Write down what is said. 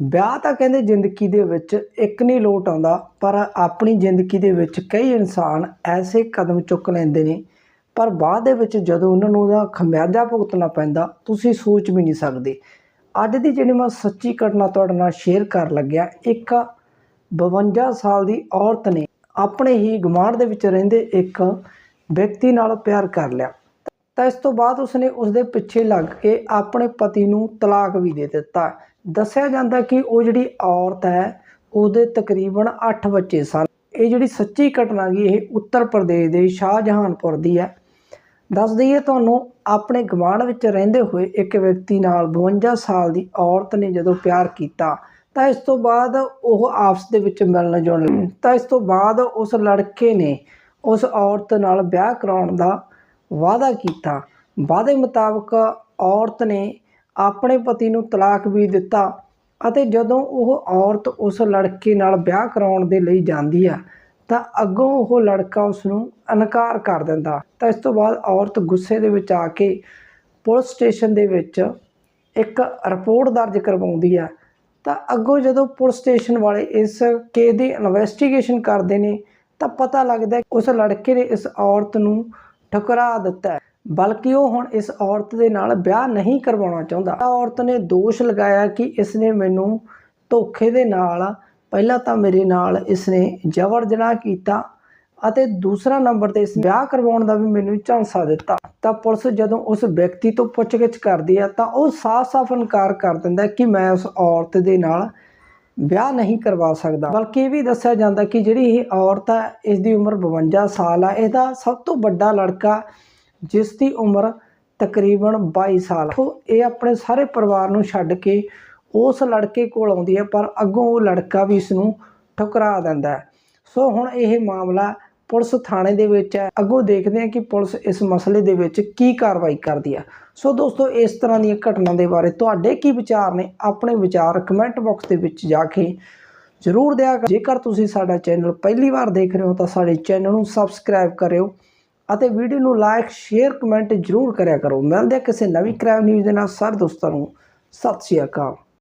ਵਿਆਹ ਤਾਂ ਕਹਿੰਦੇ ਜ਼ਿੰਦਗੀ ਦੇ ਵਿੱਚ ਇੱਕ ਨਹੀਂ ਲੋਟ ਆਉਂਦਾ, ਪਰ ਆਪਣੀ ਜ਼ਿੰਦਗੀ ਦੇ ਵਿੱਚ ਕਈ ਇਨਸਾਨ ਐਸੇ ਕਦਮ ਚੁੱਕ ਲੈਂਦੇ ਨੇ, ਪਰ ਬਾਅਦ ਦੇ ਵਿੱਚ ਜਦੋਂ ਉਹਨਾਂ ਨੂੰ ਉਹਦਾ ਖਮਿਆਜਾ ਭੁਗਤਣਾ ਪੈਂਦਾ, ਤੁਸੀਂ ਸੋਚ ਵੀ ਨਹੀਂ ਸਕਦੇ। ਅੱਜ ਦੀ ਜਿਹੜੀ ਮੈਂ ਸੱਚੀ ਘਟਨਾ ਤੁਹਾਡੇ ਨਾਲ ਸ਼ੇਅਰ ਕਰਨ ਲੱਗਿਆ, ਇੱਕ 52 ਸਾਲ ਦੀ ਔਰਤ ਨੇ ਆਪਣੇ ਹੀ ਗੁਆਂਢ ਦੇ ਵਿੱਚ ਰਹਿੰਦੇ ਇੱਕ ਵਿਅਕਤੀ ਨਾਲ ਪਿਆਰ ਕਰ ਲਿਆ। ਤਾਂ ਇਸ ਤੋਂ ਬਾਅਦ ਉਸਨੇ ਉਸਦੇ ਪਿੱਛੇ ਲੱਗ ਕੇ ਆਪਣੇ ਪਤੀ ਨੂੰ ਤਲਾਕ ਵੀ ਦੇ ਦਿੱਤਾ। ਦੱਸਿਆ ਜਾਂਦਾ ਕਿ ਉਹ ਜਿਹੜੀ ਔਰਤ ਹੈ, ਉਹਦੇ ਤਕਰੀਬਨ 8 ਬੱਚੇ ਸਨ। ਇਹ ਜਿਹੜੀ ਸੱਚੀ ਘਟਨਾ ਗਈ ਇਹ ਉੱਤਰ ਪ੍ਰਦੇਸ਼ ਦੇ ਸ਼ਾਹਜਹਾਨਪੁਰ ਦੀ ਹੈ। ਦੱਸ ਦਈਏ ਤੁਹਾਨੂੰ, ਆਪਣੇ ਗਵਾਂਢ ਵਿੱਚ ਰਹਿੰਦੇ ਹੋਏ ਇੱਕ ਵਿਅਕਤੀ ਨਾਲ 52 ਸਾਲ ਦੀ ਔਰਤ ਨੇ ਜਦੋਂ ਪਿਆਰ ਕੀਤਾ, ਤਾਂ ਇਸ ਤੋਂ ਬਾਅਦ ਉਹ ਆਪਸ ਦੇ ਵਿੱਚ ਮਿਲਣ ਜੁਲਣ ਤਾਂ ਇਸ ਤੋਂ ਬਾਅਦ ਉਸ ਲੜਕੇ ਨੇ ਉਸ ਔਰਤ ਨਾਲ ਵਿਆਹ ਕਰਾਉਣ ਦਾ ਵਾਅਦਾ ਕੀਤਾ। ਵਾਅਦੇ ਮੁਤਾਬਕ ਔਰਤ ਨੇ ਆਪਣੇ ਪਤੀ ਨੂੰ ਤਲਾਕ ਵੀ ਦਿੱਤਾ ਅਤੇ ਜਦੋਂ ਉਹ ਔਰਤ ਉਸ ਲੜਕੇ ਨਾਲ ਵਿਆਹ ਕਰਾਉਣ ਦੇ ਲਈ ਜਾਂਦੀ ਆ, ਤਾਂ ਅੱਗੋਂ ਉਹ ਲੜਕਾ ਉਸ ਨੂੰ ਇਨਕਾਰ ਕਰ ਦਿੰਦਾ। ਤਾਂ ਇਸ ਤੋਂ ਬਾਅਦ ਔਰਤ ਗੁੱਸੇ ਦੇ ਵਿੱਚ ਆ ਕੇ ਪੁਲਿਸ ਸਟੇਸ਼ਨ ਦੇ ਵਿੱਚ ਇੱਕ ਰਿਪੋਰਟ ਦਰਜ ਕਰਵਾਉਂਦੀ ਆ। ਤਾਂ ਅੱਗੋਂ ਜਦੋਂ ਪੁਲਿਸ ਸਟੇਸ਼ਨ ਵਾਲੇ ਇਸ ਕੇਸ ਦੀ ਇਨਵੈਸਟੀਗੇਸ਼ਨ ਕਰਦੇ ਨੇ, ਤਾਂ ਪਤਾ ਲੱਗਦਾ ਉਸ ਲੜਕੇ ਨੇ ਇਸ ਔਰਤ ਨੂੰ ਠੁਕਰਾ ਦਿੱਤਾ ਬਲਕਿ ਉਹ ਹੁਣ ਇਸ ਔਰਤ ਦੇ ਨਾਲ ਵਿਆਹ ਨਹੀਂ ਕਰਵਾਉਣਾ ਚਾਹੁੰਦਾ। ਔਰਤ ਨੇ ਦੋਸ਼ ਲਗਾਇਆ ਕਿ ਇਸ ਨੇ ਮੈਨੂੰ ਧੋਖੇ ਦੇ ਨਾਲ, ਪਹਿਲਾਂ ਤਾਂ ਮੇਰੇ ਨਾਲ ਇਸ ਨੇ ਜ਼ਬਰ ਜਨਾਹ ਕੀਤਾ ਅਤੇ ਦੂਸਰਾ ਨੰਬਰ ਤੇ ਇਸ ਵਿਆਹ ਕਰਵਾਉਣ ਦਾ ਵੀ ਮੈਨੂੰ ਝਾਂਸਾ ਦਿੱਤਾ। ਤਾਂ ਪੁਲਿਸ ਜਦੋਂ ਉਸ ਵਿਅਕਤੀ ਤੋਂ ਪੁੱਛਗਿੱਛ ਕਰਦੀ ਹੈ ਤਾਂ ਉਹ ਸਾਫ਼-ਸਾਫ਼ ਇਨਕਾਰ ਕਰ ਦਿੰਦਾ ਕਿ ਮੈਂ ਉਸ ਔਰਤ ਦੇ ਨਾਲ ਵਿਆਹ ਨਹੀਂ ਕਰਵਾ ਸਕਦਾ। ਬਲਕਿ ਇਹ ਵੀ ਦੱਸਿਆ ਜਾਂਦਾ ਕਿ ਜਿਹੜੀ ਇਹ ਔਰਤ ਹੈ ਇਸ ਦੀ ਉਮਰ 52 ਸਾਲ ਹੈ ਇਹਦਾ ਸਭ ਤੋਂ ਵੱਡਾ ਲੜਕਾ ਜਿਸ ਦੀ ਉਮਰ ਤਕਰੀਬਨ 22 ਸਾਲ ਹੈ ਉਹ ਇਹ ਆਪਣੇ ਸਾਰੇ ਪਰਿਵਾਰ ਨੂੰ ਛੱਡ ਕੇ ਉਸ ਲੜਕੇ ਕੋਲ ਆਉਂਦੀ ਹੈ, ਪਰ ਅੱਗੋਂ ਉਹ ਲੜਕਾ ਵੀ ਇਸ ਨੂੰ ਠੁਕਰਾ ਦਿੰਦਾ ਹੈ। ਸੋ ਹੁਣ ਇਹ ਮਾਮਲਾ ਪੁਲਿਸ ਥਾਣੇ ਦੇ ਵਿੱਚ ਹੈ। ਅੱਗੋਂ ਦੇਖਦੇ ਹਾਂ ਕਿ ਪੁਲਿਸ ਇਸ ਮਸਲੇ ਦੇ ਵਿੱਚ ਕੀ ਕਾਰਵਾਈ ਕਰਦੀ ਹੈ ਸੋ ਦੋਸਤੋ, ਇਸ ਤਰ੍ਹਾਂ ਦੀਆਂ ਘਟਨਾ ਦੇ ਬਾਰੇ ਤੁਹਾਡੇ ਕੀ ਵਿਚਾਰ ਨੇ, ਆਪਣੇ ਵਿਚਾਰ ਕਮੈਂਟ ਬਾਕਸ ਦੇ ਵਿੱਚ ਜਾ ਕੇ ਜ਼ਰੂਰ ਦਿਆ ਕਰੋ। ਜੇਕਰ ਤੁਸੀਂ ਸਾਡਾ ਚੈਨਲ ਪਹਿਲੀ ਵਾਰ ਦੇਖ ਰਹੇ ਹੋ, ਤਾਂ ਸਾਡੇ ਚੈਨਲ ਨੂੰ ਸਬਸਕ੍ਰਾਈਬ ਕਰਿਓ ਅਤੇ ਵੀਡੀਓ ਨੂੰ ਲਾਈਕ ਸ਼ੇਅਰ ਕਮੈਂਟ ਜ਼ਰੂਰ ਕਰਿਆ ਕਰੋ। ਮਿਲਦੇ ਕਿਸੇ ਨਵੀਂ ਕ੍ਰਾਈਮ ਨਿਊਜ਼ ਦੇ ਨਾਲ। ਸਾਰੇ ਦੋਸਤਾਂ ਨੂੰ, ਸਤਿ ਸ਼੍ਰੀ ਅਕਾਲ।